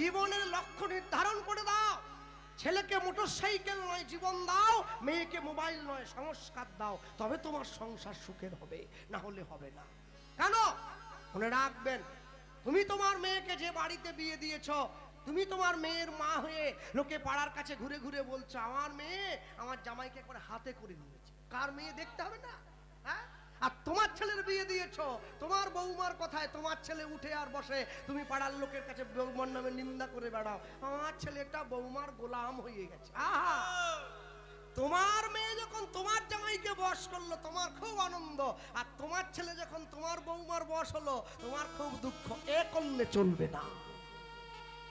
জীবনের লক্ষ্য নির্ধারণ করে দাও। ছেলেকে মোটর সাইকেল নয়, জীবন দাও। মেয়েকে মোবাইল নয়, সংস্কার দাও। তবে তোমার সংসার সুখের হবে, না হলে হবে না। কেন? মনে রাখবেন, তুমি তোমার মেয়েকে যে বাড়িতে বিয়ে দিয়েছ, তুমি তোমার মেয়ের মা হয়ে লোকে পাড়ার কাছে ঘুরে ঘুরে বলছো, আমার মেয়ে আমার জামাইকে করে হাতে করে নিয়েছে। কার মেয়ে দেখতে হবে না? হ্যাঁ? আর তোমার ছেলের বিয়ে দিয়েছ। তোমার বৌমার কথায় তোমার ছেলে উঠে আর বসে। তুমি পাড়ার লোকের কাছে বৌমার নামে নিন্দা করে বেড়াও। আমার ছেলেটা বৌমার গোলাম হয়ে গেছে। আহা! তোমার মেয়ে যখন তোমার জামাইকে বস করল, তোমার খুব আনন্দ। আর তোমার ছেলে যখন তোমার বৌমার বস হলো, তোমার খুব দুঃখ। এ করলে চলবে না।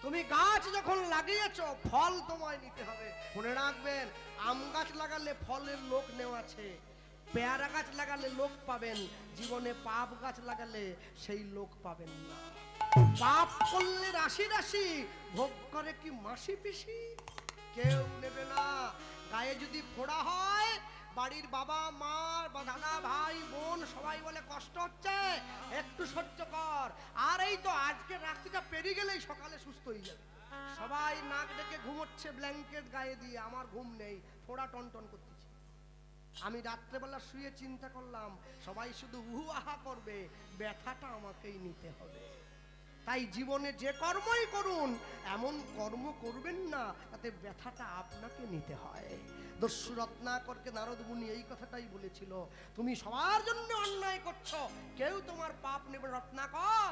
তুমি গাছ যখন লাগিয়েছ, ফল তোমায় নিতে হবে। মনে রাখবেন, আম গাছ লাগালে ফলের লোক নেওয়াছে পেয়ারা গাছ লাগালে লোক পাবেন, জীবনে পাপ গাছ লাগালে সেই লোক পাবেন না। পাপ করলে রাশি রাশি, ভোগ করে কি মাসি পিসি? কেউ নেবে না। গায়ে যদি ফোড়া হয়, বাড়ির বাবা, মা বা দাদা, ভাই, বোন সবাই বলে কষ্ট হচ্ছে, একটু সহ্য কর। আর এই তো আজকে রাত্রিটা পেরিয়ে গেলেই সকালে সুস্থ হয়ে যাবে। সবাই নাক ডেকে ঘুমোচ্ছে ব্ল্যাঙ্কেট গায়ে দিয়ে, আমার ঘুম নেই, ফোড়া টন টন করতেছে আমি রাত্রেবেলা শুয়ে চিন্তা করলাম, সবাই শুধু উহু আহা করবে, ব্যথাটা আমাকেই নিতে হবে। তাই জীবনে যে কর্মই করুন, এমন কর্ম করবেন না, তাতে ব্যথাটা আপনাকে নিতে হয়। দস্যু রত্নাকরকে নারদ মুনি এই কথাটাই বলেছিল, তুমি সবার জন্য অন্যায় করছ, কেউ তোমার পাপ নেবে রত্নাকর।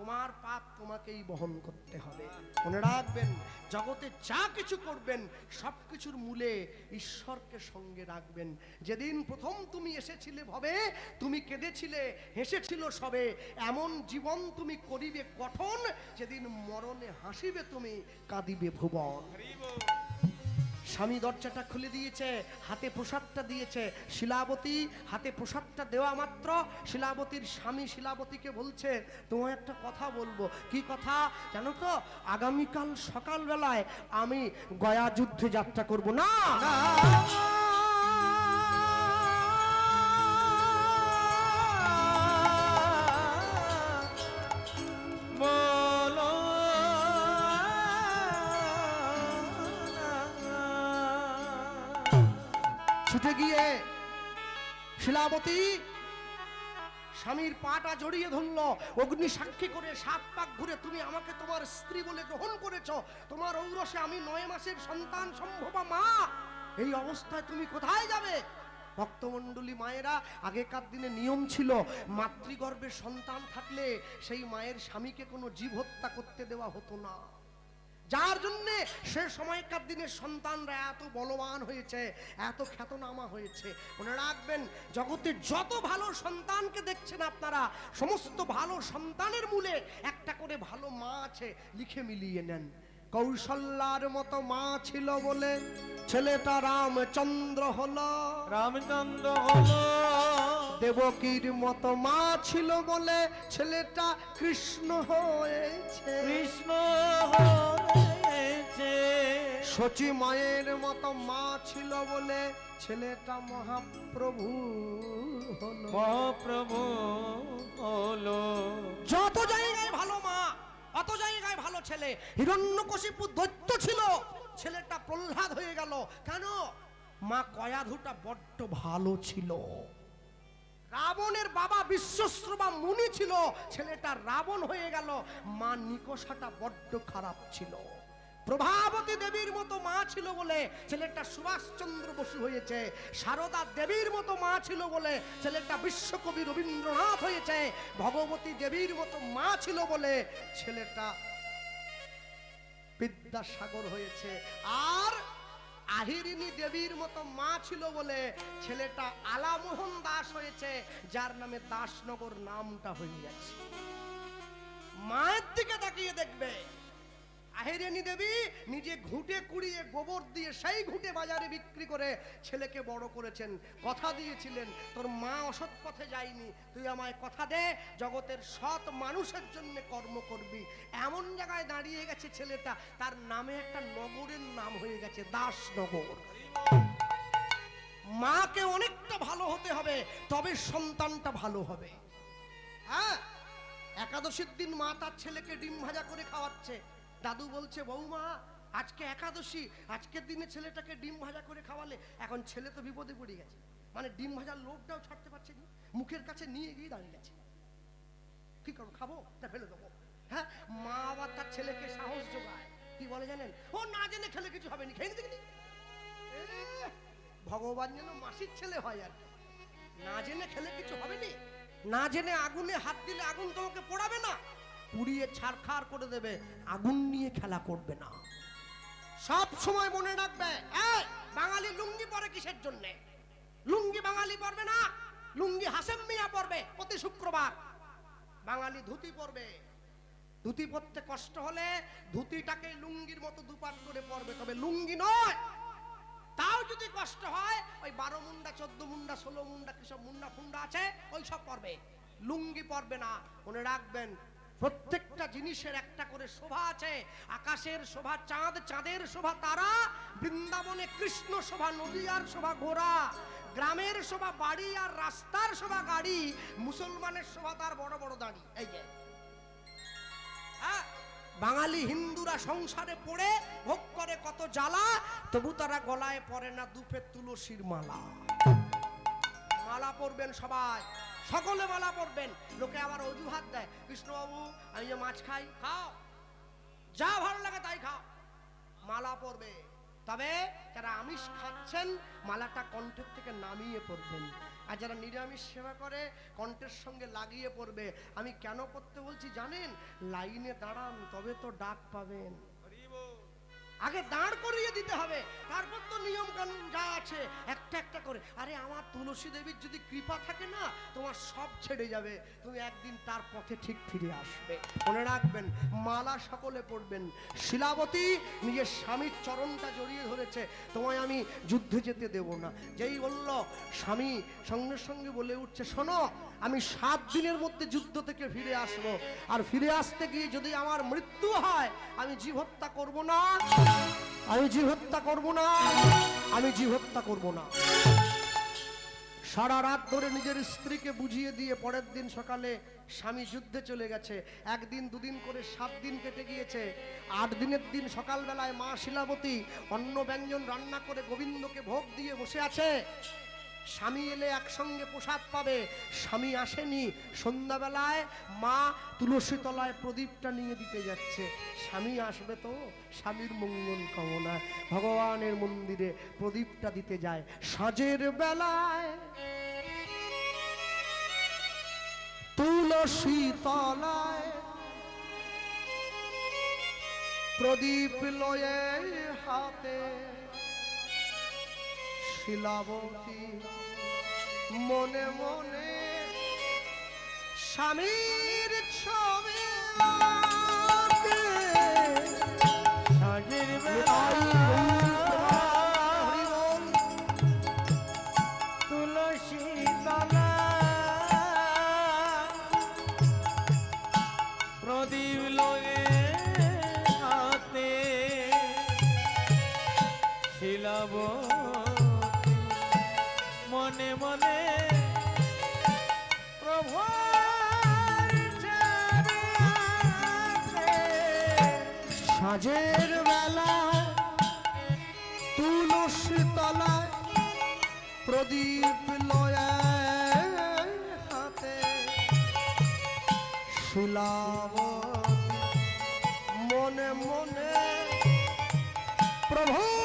তোমার পাপ তোমাকেই বহন করতে হবে। মনে রাখবেন, জগতে যা কিছু করবেন, সব কিছুর মূলে ঈশ্বরকে সঙ্গে রাখবেন। যেদিন প্রথম তুমি এসেছিলে ভবে, তুমি কেঁদেছিলে, হেসেছিল সবে, এমন জীবন তুমি করিবে গঠন যেদিন মরণে হাসিবে তুমি, কাঁদিবে ভুবন। স্বামী দরজাটা খুলে দিয়েছে, হাতে প্রসাদটা দিয়েছে। শিলাবতী, হাতে প্রসাদটা দেওয়া মাত্র। শিলাবতীর স্বামী শিলাবতীকে বলছে, তোমায় একটা কথা বলব। কি কথা? জানো তো, আগামীকাল সকালবেলায় আমি গয়া যুদ্ধে যাত্রা করব। না! ছুটে গিয়ে শিলাবতী স্বামীর পাটা জড়িয়ে ধরলো। অগ্নি সাক্ষী করে সাত পাক ঘুরে, তুমি আমাকে তোমার স্ত্রী বলে গ্রহণ করেছ। তোমার ঔরসে আমি নয় মাসের সন্তান সম্ভবা মা। এই অবস্থায় তুমি কোথায় যাবে? ভক্তমণ্ডলী মায়েরা, আগেকার দিনে নিয়ম ছিল, মাতৃগর্ভে সন্তান থাকলে সেই মায়ের স্বামীকে কোনো জীব হত্যা করতে দেওয়া হতো না। যার জন্যে সে সময়কার দিনের সন্তানরা এত বলবান হয়েছে এত খ্যাতনামা হয়েছে। মনে রাখবেন জগতে যত ভালো সন্তানকে দেখছেন আপনারা সমস্ত ভালো সন্তানের মূলে একটা করে ভালো মা আছে লিখে মিলিয়ে নেন। কৌশল্যার মতো মা ছিল বলে ছেলেটা রামচন্দ্র হলো। রামচন্দ্র হলো। দেবকীর মতো মা ছিল বলে ছেলেটা কৃষ্ণ হয়েছে। কৃষ্ণ হয়েছে সচি মায়ের মতো মা ছিল বলে ছেলেটা মহাপ্রভু মহাপ্রভু হলো। যত জায়গায় ভালো মা অত জায়গায় ভালো ছেলে হিরণ্যকশিপু দৈত্য ছিল ছেলেটা প্রহ্লাদ হয়ে গেল। কেন? মা কয়াধুটা বড্ড ভালো ছিল। রাবণের বাবা বিশ্বশ্রবা মুনি ছিল ছেলেটা রাবণ হয়ে গেল। মা নিকষাটা বড্ড খারাপ ছিল। প্রভাবতী দেবীর মতো মা ছিল বলে ছেলেটা সুভাষচন্দ্র বসু হয়েছে, সারদা দেবীর মতো মা ছিল বলে ছেলেটা বিশ্বকবি রবীন্দ্রনাথ হয়েছে, ভগবতী দেবীর মতো মা ছিল বলে ছেলেটা বিদ্যাসাগর হয়েছে। আর আহিরিনী দেবীর মতো মা ছিল বলে ছেলেটা আলামোহন দাস হয়েছে, যার নামে দাসনগর নামটা হয়ে গেছে। মায়ের দিকে তাকিয়ে দেখবে। আহিরেনি দেবী, নিজে ঘুঁটে কুড়িয়ে গোবর দিয়ে সেই ঘুঁটে বাজারে বিক্রি করে ছেলেকে বড় করেছেন। কথা দিয়েছিলেন, তোর মা অসৎ পথে যায়নি, তুই আমায় কথা দে, জগতের সৎ মানুষের জন্য কর্ম করবি। এমন জায়গায় দাঁড়িয়ে গেছে ছেলেটা, তার নামে একটা নগরের নাম হয়ে গেছে, দাসনগর। মাকে অনেকটা ভালো হতে হবে, তবে সন্তানটা ভালো হবে। হ্যাঁ একাদশীর দিন মা তার ছেলেকে ডিম ভাজা করে খাওয়াচ্ছে। দাদু বলছে, বৌমা, আজকে একাদশী, আজকের দিনে ছেলেটাকে ডিম ভাজা করে খাওয়ালে, এখন ছেলে তো বিপদে পড়ে গেছে। মানে ডিম ভাজার লোভটাও ছাড়তে পারছে না, মুখের কাছে নিয়ে গিয়ে দাঁড়িয়ে গেছে কি করব, খাব? না ফেলে দেবো। হ্যাঁ মা আবার তার ছেলেকে সাহস যোগায়। কি বলে জানেন? ও না জেনে খেলে কিছু হবে না, খেয়ে দেখিনি ভগবান যেন মাসির ছেলে হয় আর না জেনে খেলে কিছু হবে না জেনে আগুনে হাত দিলে আগুন তোমাকে পোড়াবে না? পুড়িয়ে ছাড়খাড় করে দেবে, আগুন নিয়ে খেলা করবে না। সব সময় মনে রাখবে বাঙালি লুঙ্গি পরে কিসের জন্য? লুঙ্গি বাঙালি পরবে না, লুঙ্গি হাসেম মিয়া পরবে প্রতি শুক্রবার। বাঙালি ধুতি পরবে। ধুতি পরতে কষ্ট হলে ধুতিটাকে লুঙ্গির মতো দুপাট করে পরবে, তবে লুঙ্গি নয়। তাও যদি কষ্ট হয়, ওই বারো মুন্ডা, চোদ্দ মুন্ডা, ষোলো মুন্ডা, কিসব মুন্ডা ফুন্ডা আছে, ওই সব পরবে। লুঙ্গি পরবে না। মনে রাখবেন প্রত্যেকটা জিনিসের একটা করে শোভা আছে। আকাশের শোভা, চাঁদ, চাঁদের শোভা, তারা, বৃন্দাবনে কৃষ্ণ শোভা, নদীয়ার শোভা, ঘোড়া, গ্রামের শোভা, বাড়ি আর রাস্তার শোভা, গাড়ি, মুসলমানের শোভা, তার বড় বড় দাড়ি। এই যে। হ্যাঁ? বাঙালি হিন্দুরা সংসারে পড়ে, ভোগ করে কত জ্বালা, তবু তারা গলায় পরে না দুপে তুলসীর মালা। মালা পরবেন সবাই। সকলে মালা পরবেন লোকে আবার অজুহাত দেয় কৃষ্ণবাবু আমি যে মাছ খাই খাও। যা ভালো লাগে তাই খাও। মালা পরবে তবে যারা আমিষ খাচ্ছেন মালাটা কণ্ঠের থেকে নামিয়ে পড়বেন। আর যারা নিরামিষ সেবা করে কণ্ঠের সঙ্গে লাগিয়ে পড়বে। আমি কেন করতে বলছি জানেন? লাইনে দাঁড়ান তবে তো ডাক পাবেন। আগে দাঁড় করিয়ে দিতে হবে। তারপর তো নিয়ম কানুন যা আছে, একটা একটা করে। আরে, আমার তুলসী দেবীর যদি কৃপা থাকে না, তোমার সব ছেড়ে যাবে। তুমি একদিন তার পথে ঠিক ফিরে আসবে। মনে রাখবেন, মালা সকলে পড়বেন শিলাবতী নিজের স্বামীর চরণটা জড়িয়ে ধরেছে। তোমায় আমি যুদ্ধে যেতে দেব না। যেই বলল, স্বামী সঙ্গে সঙ্গে বলে উঠছে, শোনো, আমি সাত দিনের মধ্যে যুদ্ধ থেকে ফিরে আসব। আর ফিরে আসতে গিয়ে যদি আমার মৃত্যু হয়, আমি জীব হত্যা করব না। আমি জীব হত্যা করব না। আমি জীব হত্যা করব না। সারা রাত ধরে নিজের স্ত্রীকে বুঝিয়ে দিয়ে পরের দিন সকালে স্বামী যুদ্ধে চলে গেছে। একদিন, দুদিন করে সাত দিন কেটে গিয়েছে। আট দিনের দিন সকালবেলায় মা শিলাবতী অন্ন ব্যঞ্জন রান্না করে গোবিন্দকে ভোগ দিয়ে বসে আছে। স্বামী এলে একসঙ্গে প্রসাদ পাবে। স্বামী আসেনি, সন্ধ্যাবেলায় মা তুলসী তলায় প্রদীপটা নিয়ে দিতে যাচ্ছে। স্বামী আসবে তো স্বামীর মঙ্গল কামনায়। ভগবানের মন্দিরে প্রদীপটা দিতে যায়। সাজের বেলায় তুলসী তলায় প্রদীপ লয়ে হাতে শিলাবতী। মনে মনে স্বামীর ছবি প্রদীপ লয়ে হাতে শিলাবতী মনে মনে প্রভু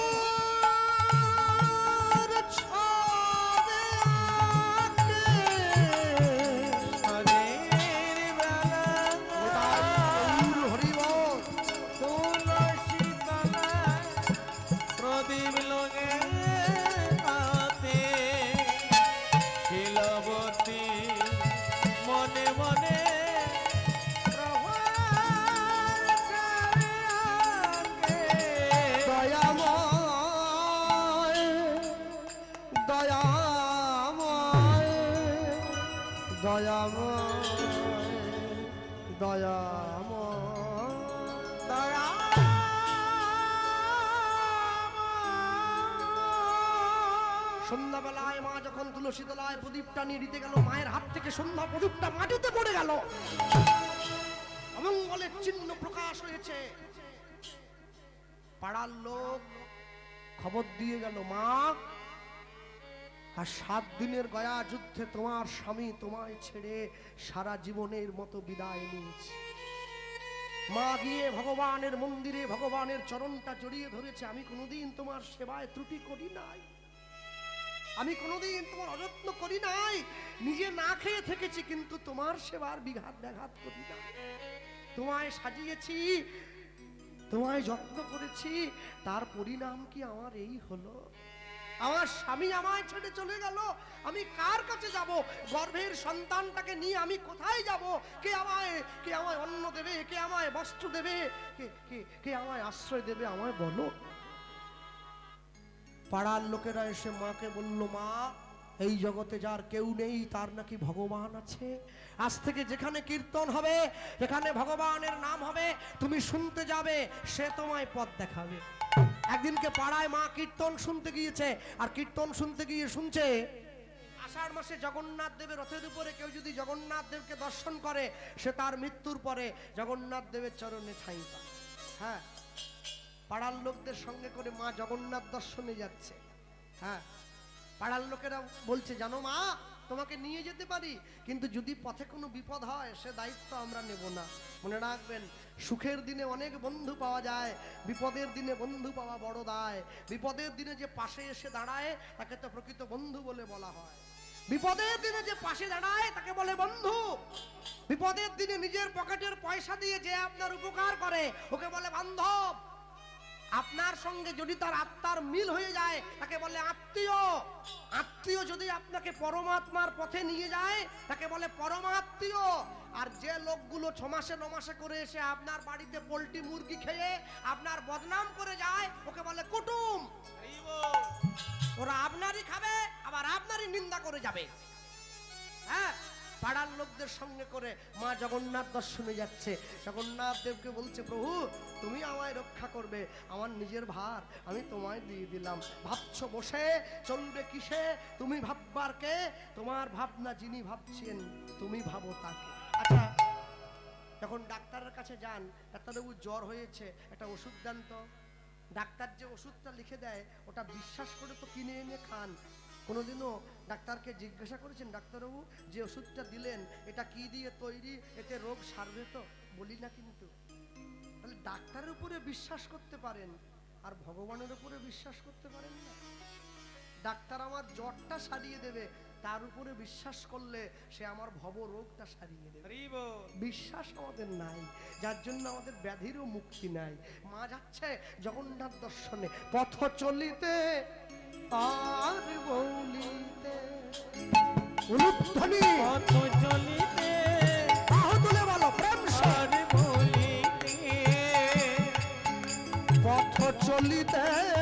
নিয়ে দিতে গেল, মায়ের হাত থেকে সন্ধ্যা প্রদীপটা মাটিতে পড়ে গেল। অমঙ্গলের চিহ্ন প্রকাশ হয়েছে। পাড়ার লোক খবর দিয়ে গেল, মা, আর সাত দিনের গয়া যুদ্ধে তোমার স্বামী তোমায় ছেড়ে সারা জীবনের মতো বিদায় নিয়েছে। মা গিয়ে ভগবানের মন্দিরে ভগবানের চরণটা জড়িয়ে ধরেছে, আমি কোনোদিন তোমার সেবায় ত্রুটি করি নাই। আমি কোনোদিন তোমার অযত্ন করি নাই। নিজে না খেয়ে থেকেছি, কিন্তু তোমার সেবার বিঘাত ব্যাঘাত করি না তোমায় সাজিয়েছি, তোমায় যত্ন করেছি, তার পরিণাম কি আমার এই হলো? আমার স্বামী আমায় ছেড়ে চলে গেল, আমি কার কাছে যাব? গর্ভের সন্তানটাকে নিয়ে আমি কোথায় যাব? কে আমায় কে আমায় অন্ন দেবে? কে আমায় বস্ত্র দেবে? কে কে কে আমায় আশ্রয় দেবে? আমায় বলো। পাড়ার লোকেরা এসে মাকে বলল, মা, এই জগতে যার কেউ নেই, তার নাকি ভগবান আছে। আজ থেকে যেখানে কীর্তন হবে, যেখানে ভগবানের নাম হবে, তুমি শুনতে যাবে, সে তোমায় পথ দেখাবে। একদিনকে পাড়ায় মা কীর্তন শুনতে গিয়েছে, আর কীর্তন শুনতে গিয়ে শুনছে, আষাঢ় মাসে জগন্নাথ দেবের রথের উপরে কেউ যদি জগন্নাথ দেবকে দর্শন করে, সে তার মৃত্যুর পরে জগন্নাথ দেবের চরণে ঠাঁই পায়। হ্যাঁ পাড়ার লোকদের সঙ্গে করে মা জগন্নাথ দর্শনে যাচ্ছে। হ্যাঁ পাড়ার লোকেরা বলছে, জানো মা, তোমাকে নিয়ে যেতে পারি, কিন্তু যদি পথে কোনো বিপদ হয়, সে দায়িত্ব আমরা নেব না। মনে রাখবেন, সুখের দিনে অনেক বন্ধু পাওয়া যায়, বিপদের দিনে বন্ধু পাওয়া বড় দায়। বিপদের দিনে যে পাশে এসে দাঁড়ায়, তাকে তো প্রকৃত বন্ধু বলে বলা হয়। বিপদের দিনে যে পাশে দাঁড়ায়, তাকে বলে বন্ধু। বিপদের দিনে নিজের পকেটের পয়সা দিয়ে যে আপনার উপকার করে, ওকে বলে বান্ধব। আপনার সঙ্গে যদি তার আত্মার মিল হয়ে যায়, তাকে বলে আত্মীয়। আত্মীয় যদি আপনাকে পরমাত্মার পথে নিয়ে যায়, তাকে বলে পরমাত্মীয়। আর যে লোকগুলো ছমাসে, নমাসে করে এসে আপনার বাড়িতে পোলট্রি মুরগি খেয়ে আপনার বদনাম করে যায়, ওকে বলে কুটুম। ওরা আপনারই খাবে, আবার আপনারই নিন্দা করে যাবে। হ্যাঁ? পাড়ার লোকদের সঙ্গে করে মা জগন্নাথ দর্শনে যাচ্ছে। জগন্নাথ দেবকে বলছে, প্রভু, তুমি আমায় রক্ষা করবে, আমার নিজের ভার আমি তোমায় দিয়ে দিলাম। ভাবছ বসে, চলবে কিসে? তুমি ভাববার কে? তোমার ভাবনা যিনি ভাবছেন, তুমি ভাবো তাকে। আচ্ছা যখন ডাক্তারের কাছে যান, ডাক্তারবাবু জ্বর হয়েছে, একটা ওষুধ দেন তো। ডাক্তার যে ওষুধটা লিখে দেয়, ওটা বিশ্বাস করে তো কিনে এনে খান। কোনোদিনও ডাক্তারকে জিজ্ঞাসা করেছেন ডাক্তারবাবু যে ওষুধটা দিলেন এটা কি দিয়ে তৈরি? এতে রোগ সারবে তো? বলি না কিন্তু। তাহলে ডাক্তারের উপরে বিশ্বাস করতে পারেন আর ভগবানের উপরে বিশ্বাস করতে পারেন না। ডাক্তার আমার জ্বরটা সারিয়ে দেবে তার উপরে বিশ্বাস করলে সে আমার ভব রোগটা সারিয়ে দেবে। বিশ্বাস আমাদের নাই যার জন্য আমাদের ব্যাধিরও মুক্তি নাই। মা যাচ্ছে জগন্নাথ দর্শনে পথ চলিতে আর বৌলিতে। উলুধ্বনি। কত চলিতে বাহু তুলে বলো প্রেম সে। আর বলিতে। পথ চলিতে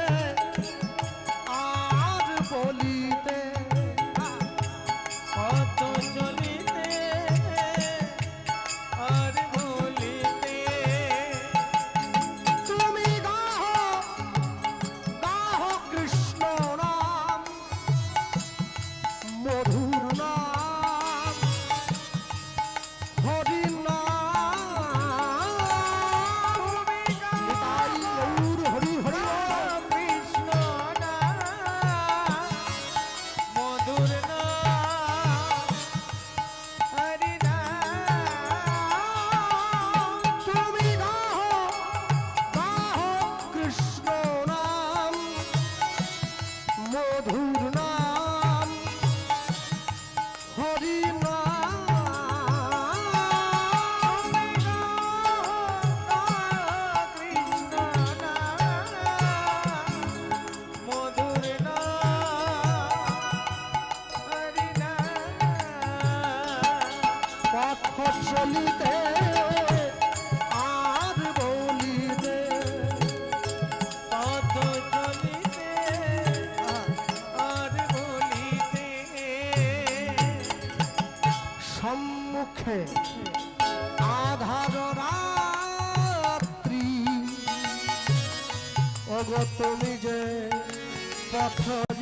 পথ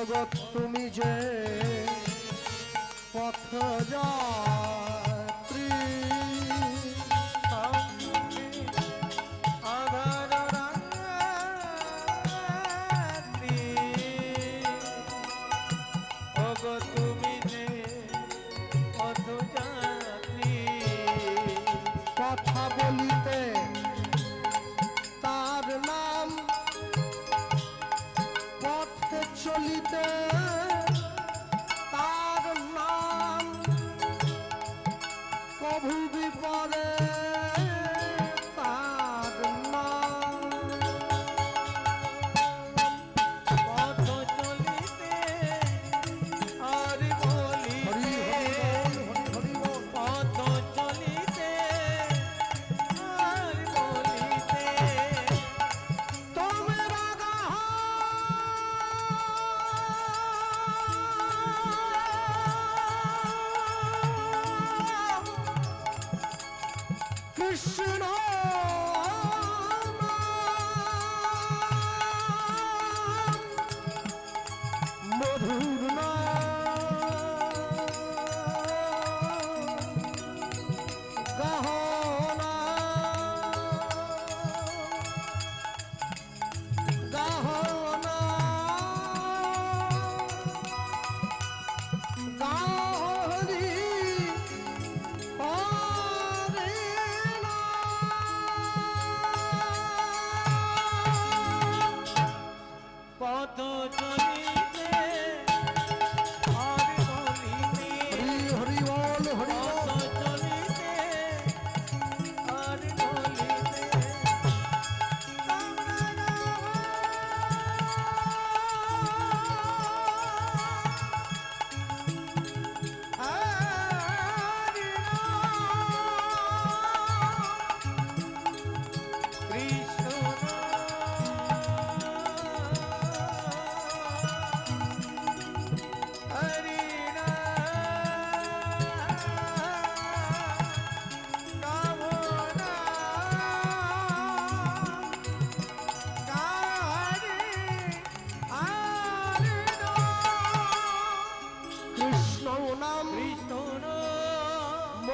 জগৎ তুমি যে পথ যাত্রী কৃষ্ণ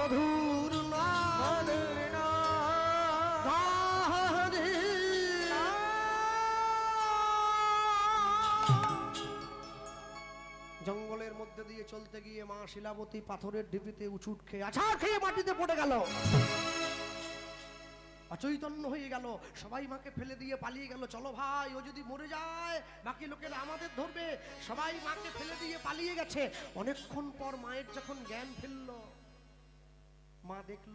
মধুর জঙ্গলের মধ্যে দিয়ে চলতে গিয়ে মা শিলাবতী পাথরের ঢিপিতে উচুট খেয়ে আছাড় খেয়ে মাটিতে পড়ে গেল। অচৈতন্য হয়ে গেল। সবাই মাকে ফেলে দিয়ে পালিয়ে গেল। চলো ভাই, ও যদি মরে যায়, বাকি লোকেরা আমাদের ধরবে। সবাই মাকে ফেলে দিয়ে পালিয়ে গেছে। অনেকক্ষণ পর মায়ের যখন জ্ঞান ফিরল মা দেখল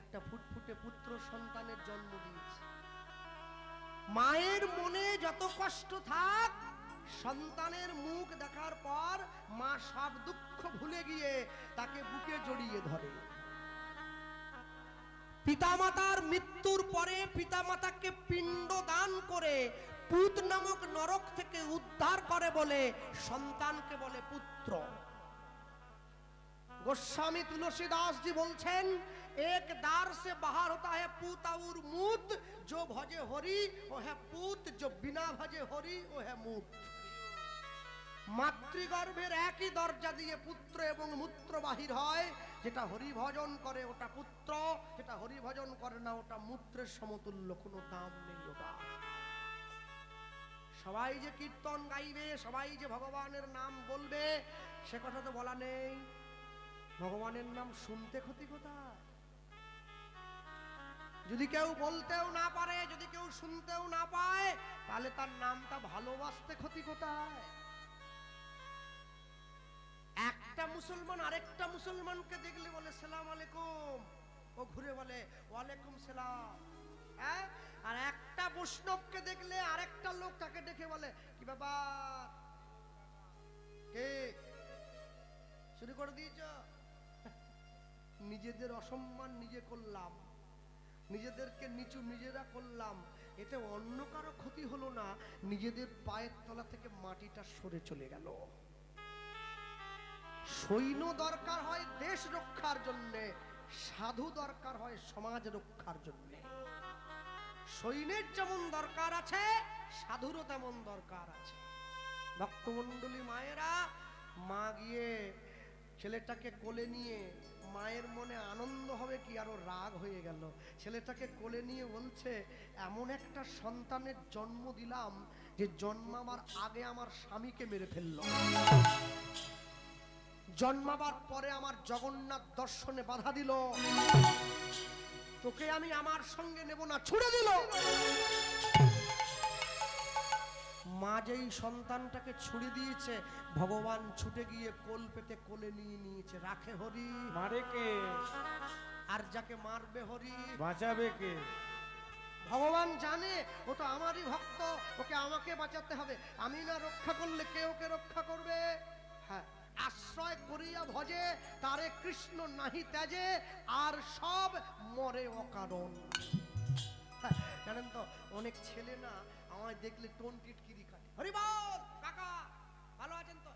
একটা ফুটফুটে পুত্র সন্তানের জন্ম দিয়েছে। মায়ের মনে যত কষ্ট থাক, সন্তানের মুখ দেখার পর মা সব দুঃখ ভুলে গিয়ে তাকে বুকে জড়িয়ে ধরে। পিতামাতার মৃত্যুর পরে পিতামাতাকে পিণ্ড দান করে পুত নামক নরক থেকে উদ্ধার করে বলে সন্তানকে বলে পুত্র। গোস্বামী তুলসীদাস জি বলছেন, এক দ্বার সে বাহার হতা হে পুত আউর মুত জো ভজে হরি, ও হে পুত জো বিনা ভজে হরি, ও হে মুত। মাতৃগর্ভের একই দরজা দিয়ে পুত্র এবং মূত্র বাহির হয়, যেটা হরি ভজন করে ওটা পুত্র, যেটা হরি ভজন করে না ওটা মূত্রের সমতুল্য, কোনো দাম নেই ওটা। সবাই যে কীর্তন গাইবে, সবাই যে ভগবানের নাম বলবে, সে কথা তো বলা নেই। ভগবানের নাম শুনতে ক্ষতি কোথায়? যদি কেউ বলতেও না পারে, যদি কেউ শুনতেও না পায়, তাহলে তার নামটা ভালোবাসতে ক্ষতি কোথায়? একটা মুসলমান আরেকটা মুসলমানকে দেখলে বলে, সালাম আলাইকুম। ও ঘুরে বলে, ওয়ালাইকুম সালাম। হ্যাঁ? আর একটা বৈষ্ণবকে দেখলে আরেকটা লোক তাকে দেখে বলে, কি ব্যাপার? কে? শুরু করে দিয়েছ? নিজেদের অসম্মান নিজে করলাম। নিজেদেরকে নিচু নিজেরা করলাম। এতে অন্য কারও ক্ষতি হলো না, নিজেদের পায়ের তলা থেকে মাটিটা সরে চলে গেল। সৈন্য দরকার হয় দেশ রক্ষার জন্য, সাধু দরকার হয় সমাজ রক্ষার জন্য। সৈন্যের যেমন দরকার আছে, সাধুরও তেমন দরকার আছে। ভক্তমণ্ডলী মায়েরা, মা গিয়ে ছেলেটাকে কোলে নিয়ে মায়ের মনে আনন্দ হবে কি? আরও রাগ হয়ে গেল। ছেলেটাকে কোলে নিয়ে বলছে, এমন একটা সন্তানের জন্ম দিলাম যে জন্মাবার আগে আমার স্বামীকে মেরে ফেলল। জন্মাবার পরে আমার জগন্নাথ দর্শনে বাধা দিল। তোকে আমি আমার সঙ্গে নেব না, ছুড়ে দিল। মা যেই সন্তানটাকে ছুড়ে দিয়েছে ভগবান ছুটে গিয়ে কোল পেতে কোলে নিয়ে নিয়েছে। রাখে হরি। মারে কে? আর যাকে মারবে হরি। বাঁচাবে কে? ভগবান জানে ও তো আমারই ভক্ত ওকে আমাকে বাঁচাতে হবে। আমি না রক্ষা করলে কে ওকে রক্ষা করবে? হ্যাঁ আশ্রয় করিয়া ভজে তারে কৃষ্ণ নাহি ত্যাজে আর সব মরে অকারণ। হ্যাঁ, জানেন তো, অনেক ছেলে না আমায় দেখলে টোন টিটকিরি কাটে হরি বল কাকা, ভালো আছেন তো?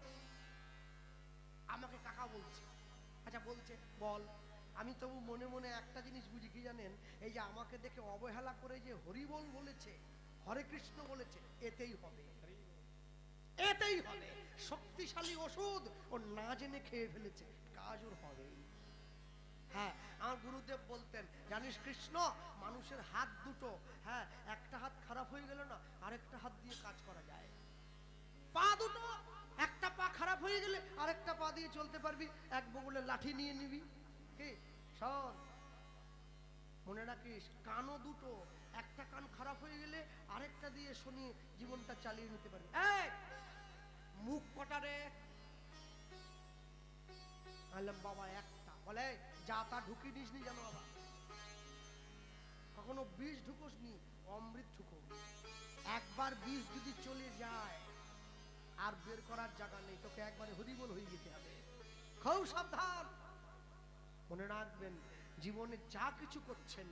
আমাকে কাকা বলছে। আচ্ছা বলছে, বল, আমি তবু মনে মনে একটা জিনিস বুঝি, কি জানেন? এই যে আমাকে দেখে অবহেলা করে যে হরিবল বলেছে, হরে কৃষ্ণ বলেছে, এতেই হবে। এতেই হবে। শক্তিশালী ওষুধ ও না জেনে খেয়ে ফেলেছে কাজ ওর হবেই হ্যাঁ আমার গুরুদেব বলতেন, জানিস কৃষ্ণ, মানুষের হাত দুটো হ্যাঁ একটা হাত খারাপ হয়ে গেল না, আরেকটা হাত দিয়ে কাজ করা যায়। পা দুটো, একটা পা খারাপ হয়ে গেলে আরেকটা পা দিয়ে চলতে পারবি, এক বগলে লাঠি নিয়ে নিবি। কি? শোন, মনে রাখিস, কানও দুটো, একটা কান খারাপ হয়ে গেলে আরেকটা দিয়ে শুনি জীবনটা চালিয়ে নিতে পারবি। মুখ কটারে বাবা, একটা। বলে যা তা ঢুকি দিস নি জানো বাবা। কখনো বিষ ঢুকোস নি অমৃত ঢুকো একবার বিষ যদি চলে যায়, আর বের করার জায়গা নেই, তোকে একবারে হরিবল হয়ে যেতে হবে। খুব সাবধান। মনে রাখবেন, জীবনে যা কিছু করছেন,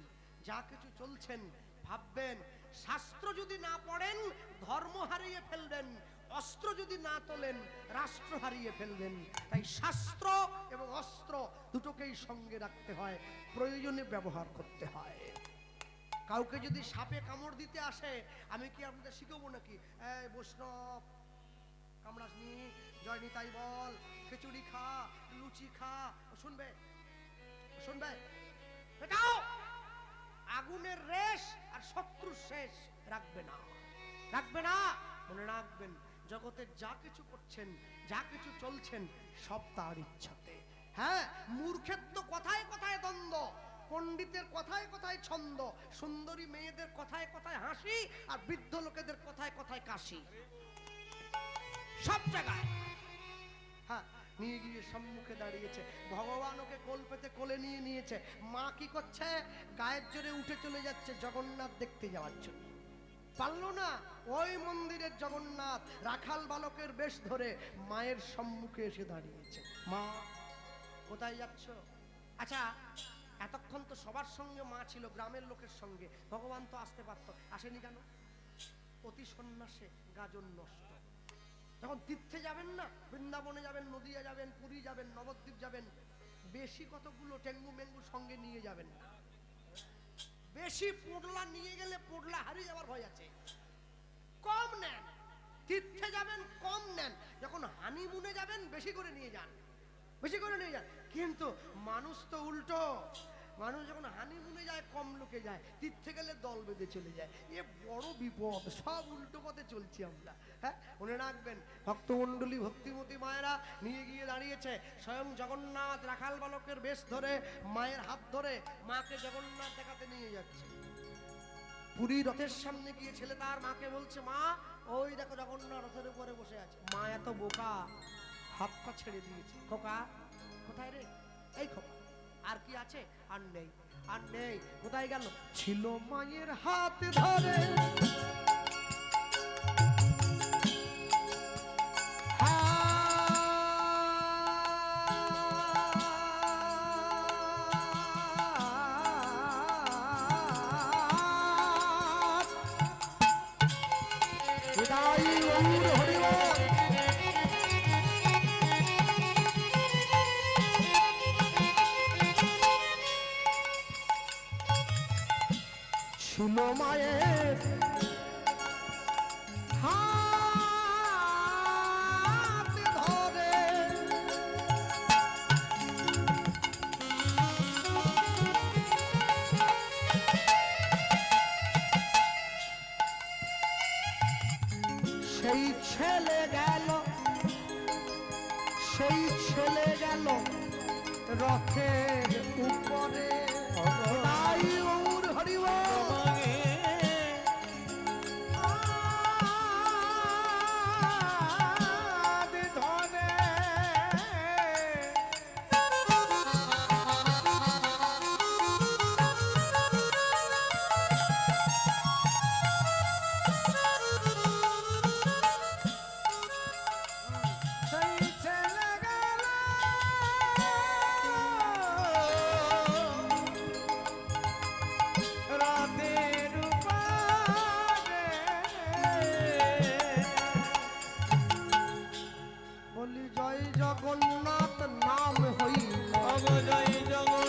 যা কিছু চলছেন, ভাববেন, শাস্ত্র যদি না পড়েন, ধর্ম হারিয়ে ফেলবেন অস্ত্র যদি না তোলেন, রাষ্ট্র হারিয়ে ফেলবেন। তাই শাস্ত্র এবং অস্ত্র দুটোকেই সঙ্গে রাখতে হয়, প্রয়োজনে ব্যবহার করতে হয়। কাউকে যদি সাপে কামড় দিতে আসে, আমি কি আপনাদের শিখব নাকি? এই বৈষ্ণব কামড়াসনি জয় নিতাই বল, খিচুড়ি খা, লুচি খা, শুনবে? শুনবে? আগুনের রেশ আর শত্রুর শেষ রাখবে না। রাখবে না? মনে রাখবেন। জগতে যা কিছু করছেন, যা কিছু চলছেন, সব তার ইচ্ছাতে। হ্যাঁ মূর্খের তো কথায় কথায় দ্বন্দ্ব, পণ্ডিতের কথায় কথায় ছন্দ, সুন্দরী মেয়েদের কথায় কথায় হাসি, আর বৃদ্ধ লোকেদের কথায় কথায় কাশি। সব জায়গায়। হ্যাঁ নিয়ে গিয়ে সম্মুখে দাঁড়িয়েছে। ভগবান ওকে কোল পেতে কোলে নিয়ে নিয়েছে। মা কি করছে? গায়ের জোরে উঠে চলে যাচ্ছে জগন্নাথ দেখতে যাওয়ার জন্য। পারল না? ওই মন্দিরের জগন্নাথ রাখাল বালকের বেশ ধরে মায়ের সম্মুখে এসে দাঁড়িয়েছে। মা, কোথায় যাচ্ছ? আচ্ছা এতক্ষণ তো সবার সঙ্গে মা ছিল, গ্রামের লোকের সঙ্গে। ভগবান তো আসতে পারতো। আসেনি কেন? অতি সন্ন্যাসে গাজন নষ্ট। যখন তীর্থে যাবেন না, বৃন্দাবনে যাবেন, নদিয়া যাবেন, পুরী যাবেন, নবদ্বীপ যাবেন, বেশি কতগুলো টেঙ্গু মেঙ্গু সঙ্গে নিয়ে যাবেন বেশি পোডলা নিয়ে গেলে পোডলা হারিয়ে যাওয়ার ভয় আছে। কম নেন। তীর্থে যাবেন, কম নেন। যখন হানিমুনে যাবেন, বেশি করে নিয়ে যান। বেশি করে নিয়ে যান। কিন্তু মানুষ তো উল্টো। মানুষ যখন হানিমুনে যায়, কম লোকে যায়। তীর্থে গেলে দল বেঁধে চলে যায়। এ বড় বিপদ। সব উল্টো পথে চলছি আমরা। হ্যাঁ মনে রাখবেন, ভক্তমণ্ডলী, ভক্তিমতী মায়েরা নিয়ে গিয়ে দাঁড়িয়েছে। স্বয়ং জগন্নাথ রাখাল বালকের বেশ ধরে, মায়ের হাত ধরে মাকে জগন্নাথ দেখাতে নিয়ে যাচ্ছে। পুরী রথের সামনে গিয়ে ছেলে তার মাকে বলছে, মা, ওই দেখো জগন্নাথ রথের উপরে বসে আছে। মা এত বোকা, হাত হাতটা ছেড়ে দিয়েছে। খোকা, কোথায় রে? এই খোকা, আর কি আছে? আর নেই আর নেই, কোথায় গেল? ছিল মায়ের হাত ধরে। সেই ছেলে গেল। সেই ছেলে গেল রথের উপরে। ভগবান জগন্নাথ নাম হইল। জয় জগন্নাথ।